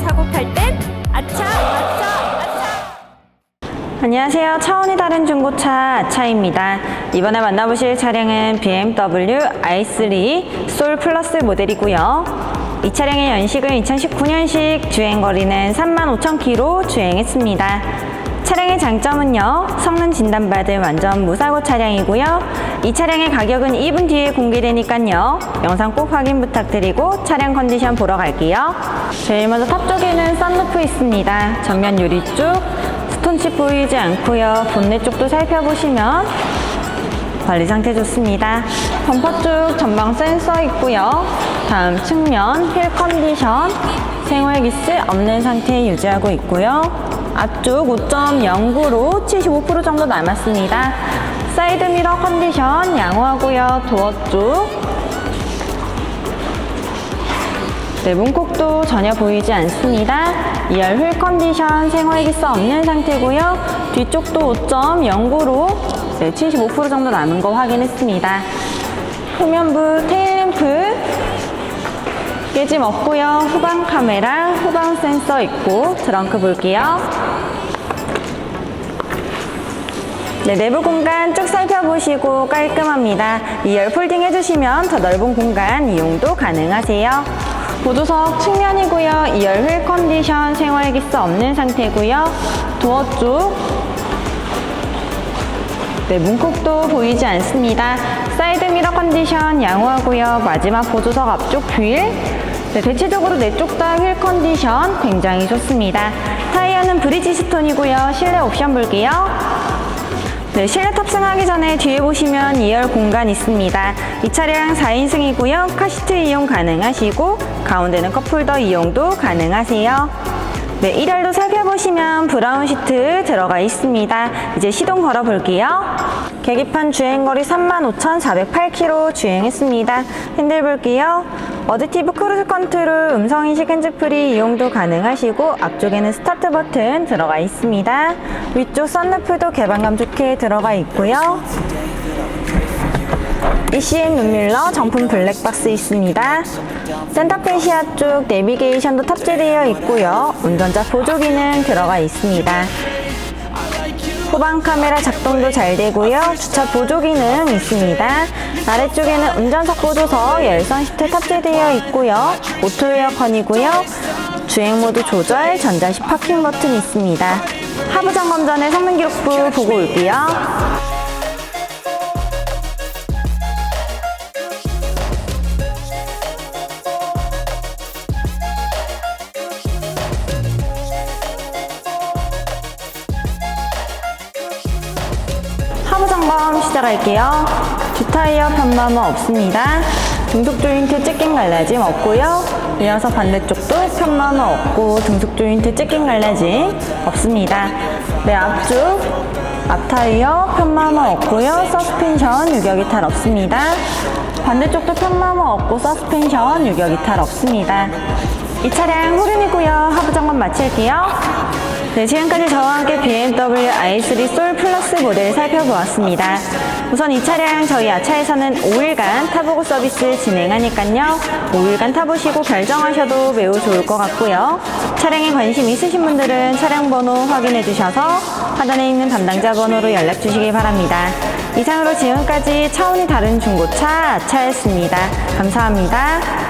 사고 팔 땐 아차 아차 아차 안녕하세요. 차원이 다른 중고차 아차입니다. 이번에 만나보실 차량은 BMW i3 솔 플러스 모델이고요. 이 차량의 연식은 2019년식 주행거리는 35,000km 주행했습니다. 차량의 장점은요, 성능 진단받은 완전 무사고 차량이고요. 이 차량의 가격은 2분 뒤에 공개되니까요. 영상 꼭 확인 부탁드리고 차량 컨디션 보러 갈게요. 제일 먼저 탑 쪽에는 썬루프 있습니다. 전면 유리 쪽 스톤칩 보이지 않고요. 본넷 쪽도 살펴보시면 관리 상태 좋습니다. 범퍼 쪽 전방 센서 있고요. 다음 측면 휠 컨디션 생활 기스 없는 상태 유지하고 있고요. 앞쪽 5.09로 75% 정도 남았습니다. 사이드 미러 컨디션 양호하고요. 도어 쪽 네, 문콕도 전혀 보이지 않습니다. 2열 휠 컨디션 생활 기스 없는 상태고요. 뒤쪽도 5.09로 네, 75% 정도 남은 거 확인했습니다. 후면부 테일램프 깨짐 없고요. 후방 카메라, 후방 센서 있고 트렁크 볼게요. 네, 내부 공간 쭉 살펴보시고 깔끔합니다. 2열 폴딩 해주시면 더 넓은 공간 이용도 가능하세요. 보조석 측면이고요. 2열 휠 컨디션 생활 기스 없는 상태고요. 도어 쪽 네, 문콕도 보이지 않습니다. 사이드 미러 컨디션 양호하고요. 마지막 보조석 앞쪽 휠. 네, 대체적으로 네쪽다 휠 컨디션 굉장히 좋습니다. 타이어는 브리지스톤이고요. 실내 옵션 볼게요. 네, 실내 탑승하기 전에 뒤에 보시면 2열 공간 있습니다. 이 차량 4인승이고요. 카시트 이용 가능하시고 가운데는 컵홀더 이용도 가능하세요. 네, 1열도 살펴보시면 브라운 시트 들어가 있습니다. 이제 시동 걸어 볼게요. 계기판 주행거리 35,408km 주행했습니다. 핸들 볼게요. 어드티브 크루즈 컨트롤 음성인식 핸즈프리 이용도 가능하시고 앞쪽에는 스타트 버튼 들어가 있습니다. 위쪽 썬루프도 개방감 좋게 들어가 있고요. ECM 눈밀러 정품 블랙박스 있습니다. 센터페시아 쪽 내비게이션도 탑재되어 있고요. 운전자 보조 기능 들어가 있습니다. 후방 카메라 작동도 잘 되고요. 주차 보조 기능 있습니다. 아래쪽에는 운전석 보조석 열선 시트 탑재되어 있고요. 오토 에어컨이고요. 주행 모드 조절, 전자식 파킹 버튼 있습니다. 하부 점검 전에 성능 기록부 보고 올게요. 하부 점검 시작할게요. 뒷타이어 편마모 없습니다. 등속 조인트 찢긴 갈라짐 없고요. 이어서 반대쪽도 편마모 없고 등속 조인트 찢긴 갈라짐 없습니다. 네, 앞쪽 앞타이어 편마모 없고요. 서스펜션 유격 이탈 없습니다. 반대쪽도 편마모 없고 서스펜션 유격 이탈 없습니다. 이 차량 후륜이고요. 하부 점검 마칠게요. 네, 지금까지 저와 함께 BMW i3 솔 플러스 모델 살펴보았습니다. 우선 이 차량 저희 아차에서는 5일간 타보고 서비스 진행하니까요. 5일간 타보시고 결정하셔도 매우 좋을 것 같고요. 차량에 관심 있으신 분들은 차량 번호 확인해 주셔서 하단에 있는 담당자 번호로 연락 주시기 바랍니다. 이상으로 지금까지 차원이 다른 중고차 아차였습니다. 감사합니다.